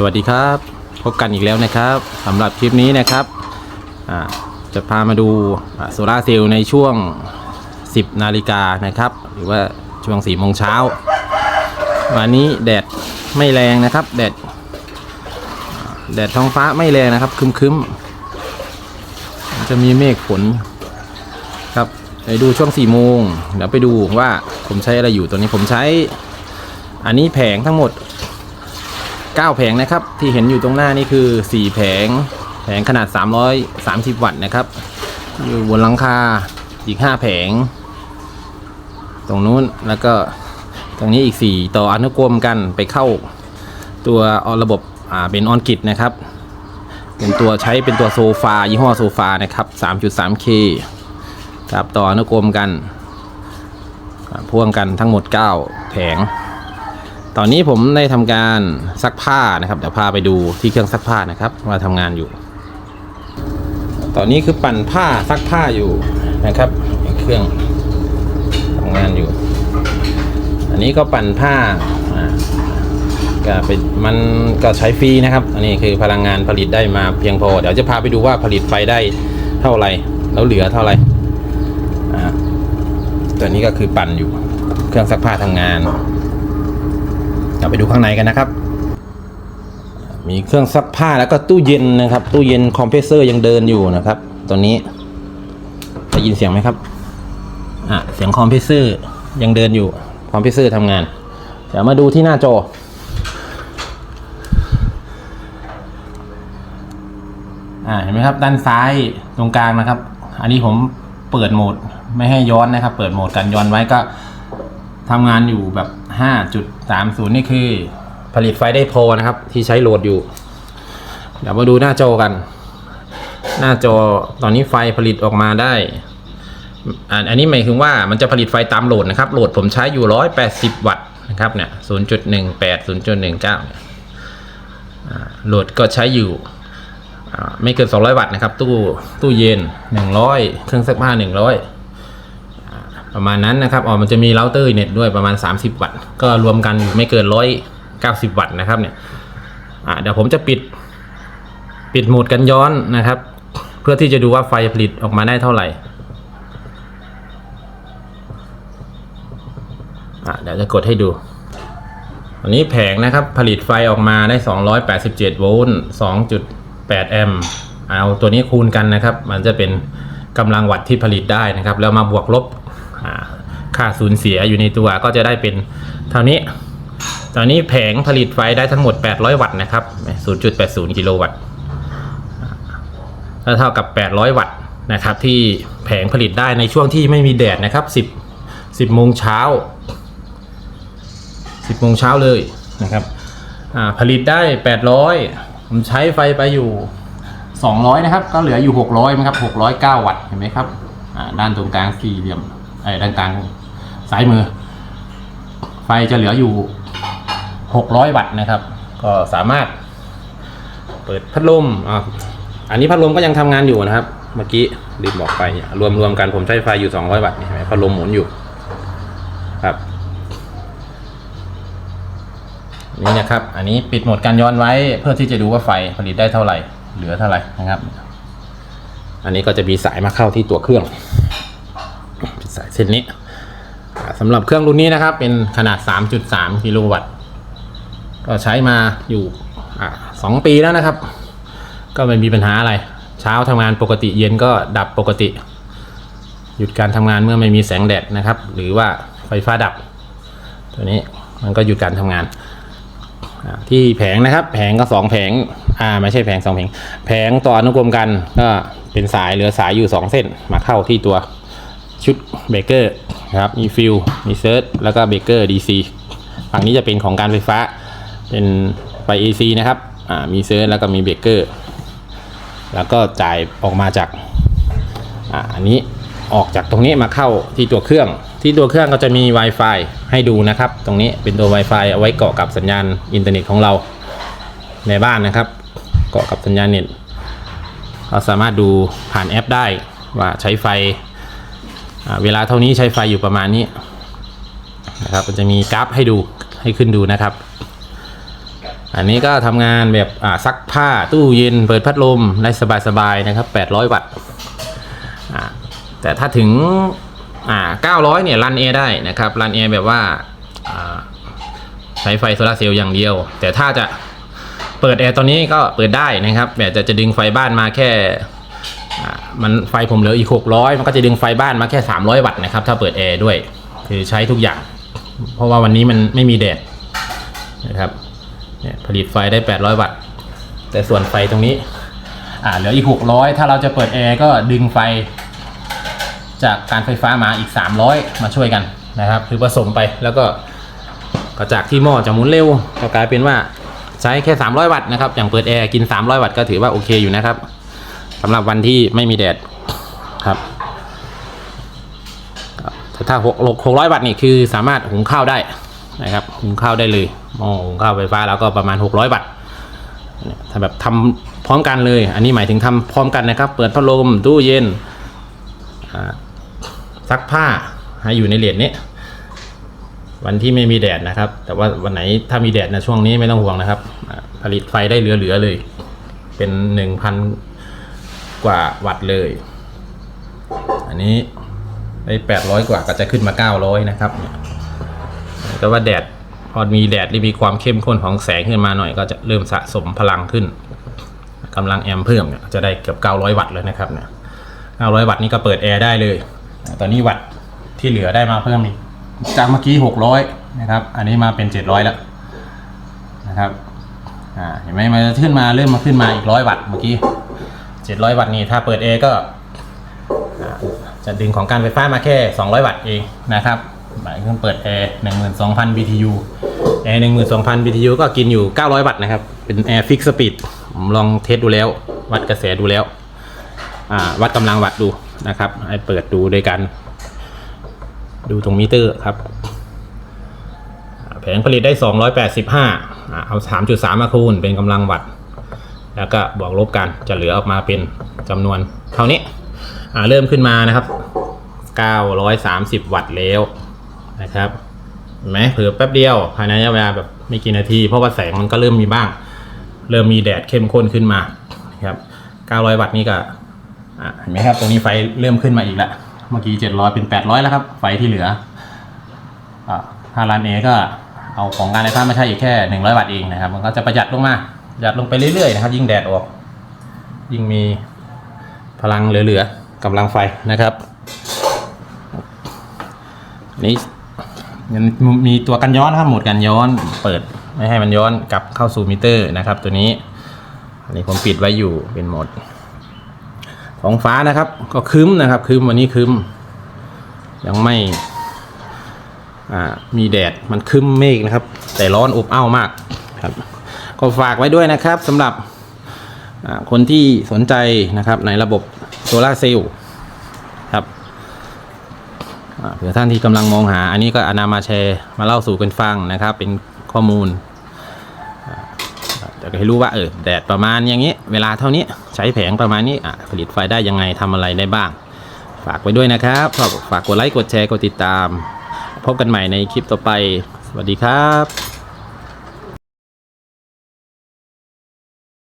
สวัสดีครับพบกันอีกแล้วนะครับสำหรับคลิปนี้นะครับจะพามาดูโซลาร์เซลล์ในช่วง 10 นาฬิกานะครับ หรือว่าช่วง4โมงเช้าวันนี้แดดไม่แรงนะครับ แดดแดดท้องฟ้าไม่แรงนะครับคึมๆจะมีเมฆฝนครับไปดูช่วง4โมงเดี๋ยวไปดูว่าผมใช้อะไรอยู่ตัวนี้ผมใช้ อันนี้แผงทั้งหมด 9 แผงนะครับ ที่เห็นอยู่ตรงหน้านี่คือ 4 แผง แผงขนาด 330 วัตต์นะครับ อยู่บนหลังคาอีก 5 แผง ตรงนู้นแล้วก็ตรงนี้อีก 4 ต่ออนุกรมกันไปเข้าตัวอระบบอ่าเป็นออนกิตนะครับ เป็นตัวใช้เป็นตัวโซฟายี่ห้อโซฟานะครับ 3.3K ครับต่ออนุกรมกันพ่วงกันทั้งหมด 9 แผง ตอนนี้ผมได้ทำการซักผ้านะครับเดี๋ยวพาไปดูที่เครื่องซักผ้านะครับว่าทำงานอยู่ ตอนนี้คือปั่นผ้าซักผ้าอยู่นะครับเครื่องทำงานอยู่ อันนี้ก็ปั่นผ้าก็ไปมันก็ใช้ฟรีนะครับ อันนี้คือพลังงานผลิตได้มาเพียงพอ เดี๋ยวจะพาไปดูว่าผลิตไฟได้เท่าไหร่แล้วเหลือเท่าไหร่อ่าตัวนี้ก็คือปั่นอยู่ เครื่องซักผ้าทำงาน เดี๋ยวไปดูข้างในกันนะครับ มีเครื่องซักผ้าแล้วก็ตู้เย็นนะครับ ตู้เย็นคอมเพรสเซอร์ยังเดินอยู่นะครับตัวนี้ได้ยินเสียงไหมครับอะเสียงคอมเพรสเซอร์ยังเดินอยู่คอมเพรสเซอร์ทำงาน เดี๋ยวมาดูที่หน้าจออ่าเห็นไหมครับ ด้านซ้ายตรงกลางนะครับ อันนี้ผมเปิดโหมดไม่ให้ย้อนนะครับ เปิดโหมดกันย้อนไว้ก็ ทำงานอยู่แบบ 5.30 นี่คือ ผลิตไฟได้พอนะครับ ที่ใช้โหลดอยู่ เดี๋ยวมาดูหน้าจอกัน หน้าจอตอนนี้ไฟผลิตออกมาได้อันนี้หมายถึงว่ามันจะผลิตไฟตามโหลดนะครับ โหลดผมใช้อยู่ 180 วัตต์นะครับเนี่ย 0.18 0.19 โหลดก็ใช้อยู่ไม่เกิน 200 วัตต์นะครับ ตู้ตู้เย็น 100 เครื่องซักผ้า 100 ประมาณนั้นนะครับอ๋อมันจะมีเราเตอร์เน็ตด้วยประมาณ 30 วัตต์ ก็รวมกันไม่เกิน 190 วัตต์นะครับเนี่ยอ่าเดี๋ยวผมจะปิดปิดโหมดกันย้อนนะครับ เพื่อที่จะดูว่าไฟผลิตออกมาได้เท่าไหร่อ่าเดี๋ยวจะกดให้ดูอันนี้แผงนะครับผลิตไฟออกมาได้ 287 โวลต์ 2.8 แอมป์เอาตัวนี้คูณกันนะครับ มันจะเป็นกำลังวัตต์ที่ผลิตได้นะครับ แล้วมาบวกลบ ค่าสูญเสียอยู่ในตัวก็จะได้เป็นเท่านี้ ตอนนี้แผงผลิตไฟได้ทั้งหมด 800 วัตต์นะครับ 0.80 กิโลวัตต์แล้วเท่ากับ 800 วัตต์นะครับ ที่แผงผลิตได้ในช่วงที่ไม่มีแดดนะครับ 10 10โมงเช้า 10โมงเช้าเลยนะครับผลิตได้ 800 ผมใช้ไฟไปอยู่ 200 นะครับ ก็เหลืออยู่ 600นะครับ 609 วัตต์เห็นไหมครับด้านตรงกลางสี่เหลี่ยม ไอ้ด้างซ้ายมือ ไฟจะเหลืออยู่ 600 วัตต์นะครับ ก็สามารถ เปิดพัดลมอ่าอันนี้พัดลมก็ยังทำงานอยู่นะครับ เมื่อกี้ลืมบอกไปเนี่ยรวมรวมกันผมใช้ไฟอยู่ 200 วัตต์นี่เห็นไหมพัดลมหมุนอยู่ครับนี่นะครับ อันนี้ปิดโหมดการย้อนไว้เพื่อที่จะดูว่าไฟผลิตได้เท่าไหร่ เหลือเท่าไหร่นะครับ อันนี้ก็จะมีสายมาเข้าที่ตัวเครื่อง สายเส้นนี้สำหรับเครื่องรุ่นนี้นะครับ เป็นขนาด 3.3 กิโลวัตต์ ก็ใช้มาอยู่สองปีแล้วนะครับ ก็ไม่มีปัญหาอะไร เช้าทำงานปกติเย็นก็ดับปกติ หยุดการทำงานเมื่อไม่มีแสงแดดนะครับ หรือว่าไฟฟ้าดับ ตัวนี้มันก็หยุดการทำงาน ที่แผงนะครับ แผงก็สองแผง อ่าไม่ใช่แผงสองแผง แผงต่ออนุกรมกันก็เป็นสายเหลือสายอยู่สองเส้นมาเข้าที่ตัว ชุดเบรกเกอร์นะครับมีฟิลมีเซิร์ชแล้วก็เบรกเกอร์ DC ฝั่งนี้จะเป็นของการไฟฟ้า เป็นไฟ AC นะครับอ่ามีเซิร์ชแล้วก็มีเบรกเกอร์ แล้วก็จ่ายออกมาจากอ่าอันนี้ออกจากตรงนี้มาเข้าที่ตัวเครื่องที่ตัวเครื่องก็จะมี Wi-Fi ให้ดูนะครับ ตรงนี้เป็นตัว Wi-Fi เอาไว้เกาะกับสัญญาณอินเทอร์เน็ตของเราในบ้านนะครับ เกาะกับสัญญาณเน็ตเราสามารถดูผ่านแอปได้ว่าใช้ไฟ เวลาเท่านี้ใช้ไฟอยู่ประมาณนี้นะครับมันจะมีกราฟให้ดูให้ขึ้นดูนะครับ อันนี้ก็ทำงานแบบซักผ้าตู้เย็นเปิดพัดลมได้สบายๆนะครับ 800 วัตต์แต่ถ้าถึง 900 เนี่ยรันเอได้นะครับรันเอแบบว่าใช้ไฟโซลาเซลล์อย่างเดียว แต่ถ้าจะเปิดแอร์ตอนนี้ก็เปิดได้นะครับแต่จะจะดึงไฟบ้านมาแค่ มันไฟผมเหลืออีก 600 มันก็จะดึงไฟบ้านมาแค่ 300 วัตต์นะครับ ถ้าเปิดแอร์ด้วย คือใช้ทุกอย่าง เพราะว่าวันนี้มันไม่มีแดดนะครับเนี่ยผลิตไฟได้ 800 วัตต์ แต่ส่วนไฟตรงนี้อ่าเหลืออีก 600 ถ้าเราจะเปิดแอร์ก็ดึงไฟ จากการไฟฟ้ามาอีก 300 มาช่วยกันนะครับ คือผสมไปแล้วก็ก็จากที่หม้อจะหมุนเร็วก็กลายเป็นว่าใช้แค่ 300 วัตต์นะครับ อย่างเปิดแอร์กิน 300 วัตต์ก็ถือว่าโอเคอยู่นะครับ สำหรับวันที่ไม่มีแดดครับแต่ถ้า6 600วัตต์นี่คือสามารถหุงข้าวได้นะครับหุงข้าวได้เลยหม้อหุงข้าวไฟฟ้าแล้วก็ประมาณ 600วัตต์เนี่ยถ้าแบบทำพร้อมกันเลย อันนี้หมายถึงทำพร้อมกันนะครับ เปิดพัดลมตู้เย็นซักผ้าให้อยู่ในเหรียญนี้ วันที่ไม่มีแดดนะครับ แต่ว่าวันไหนถ้ามีแดดนะช่วงนี้ไม่ต้องห่วงนะครับ ผลิตไฟได้เหลือๆเลย เป็นหนึ่งพัน กว่าวัตต์เลย อันนี้ได้แปดร้อยกว่าก็จะขึ้นมาเก้าร้อยนะครับแต่ว่าแดดพอมีแดดที่มีความเข้มข้นของแสงขึ้นมาหน่อย ก็จะเริ่มสะสมพลังขึ้นกำลังแอมเพิ่มเนี่ยจะได้เกือบ900วัตต์เลยนะครับเนี่ย900วัตต์นี่ก็เปิดแอร์ได้เลย ตอนนี้วัตต์ที่เหลือได้มาเพิ่มอีกจากเมื่อกี้600นะครับ อันนี้มาเป็น700แล้วนะครับอ่าเห็นไหมมันจะขึ้นมาเริ่มมาขึ้นมาอีก100วัตต์เมื่อกี้ 700 วัตต์นี่ถ้าเปิดแอร์ก็จะดึงของการไฟฟ้ามาแค่ 200 วัตต์เองนะครับหมายถึงเปิดแอร์12,000 BTU แอร์12,000 BTU ก็กินอยู่ 900 วัตต์นะครับ เป็นแอร์ฟิกสปีดผมลองเทสดูแล้ว วัดกระแสดูแล้ว วัดกำลังวัตต์ดูนะครับให้เปิดดูโดยการดูตรงมิเตอร์ครับ แผงผลิตได้ 285อ่าเอา 3.3 มาคูณเป็นกำลังวัตต์ แล้วก็บวกลบกันจะเหลือออกมาเป็นจำนวนเท่านี้เริ่มขึ้นมานะครับ 930 วัตต์แล้วนะครับเห็นไหมเผื่อแป๊บเดียวภายในระยะเวลาแบบไม่กี่นาที เพราะว่าแสงมันก็เริ่มมีบ้าง เริ่มมีแดดเข้มข้นขึ้นมาครับ 900 วัตต์นี่ก็เห็นไหมครับ ตรงนี้ไฟเริ่มขึ้นมาอีกแล้วเมื่อกี้ 700 เป็น 800 แล้วครับ ไฟที่เหลืออ่าถ้าร้านเอก็เอาของการไฟฟ้ามาใช้อีกแค่ 100 วัตต์เองนะครับ มันก็จะประหยัดลงมา หยัดลงไปเรื่อยๆนะครับ ยิ่งแดดออก ยิ่งมีพลังเหลือๆกำลังไฟนะครับ นี่ยังมีตัวกันย้อนนะครับโหมดกันย้อนเปิดไม่ให้มันย้อนกลับเข้าสู่มิเตอร์นะครับ ตัวนี้อันนี้ผมปิดไว้อยู่เป็นโหมดท้องฟ้านะครับ ก็ครึ้มนะครับครึ้มวันนี้ครึ้มยังไม่อ่ามีแดดมันคึมเมฆนะครับ แต่ร้อนอบอ้าวมากครับ ก็ฝากไว้ด้วยนะครับสำหรับคนที่สนใจนะครับในระบบโซลาเซลล์ครับเผื่อท่านที่กำลังมองหา อันนี้ก็อนามาแชร์มาเล่าสู่กันฟังนะครับ เป็นข้อมูลจะให้รู้ว่าเออแดดประมาณอย่างนี้ เวลาเท่านี้ใช้แผงประมาณนี้ผลิตไฟได้ยังไงทำอะไรได้บ้าง ฝากไว้ด้วยนะครับฝากกดไลค์กดแชร์กดติดตาม พบกันใหม่ในคลิปต่อไป สวัสดีครับ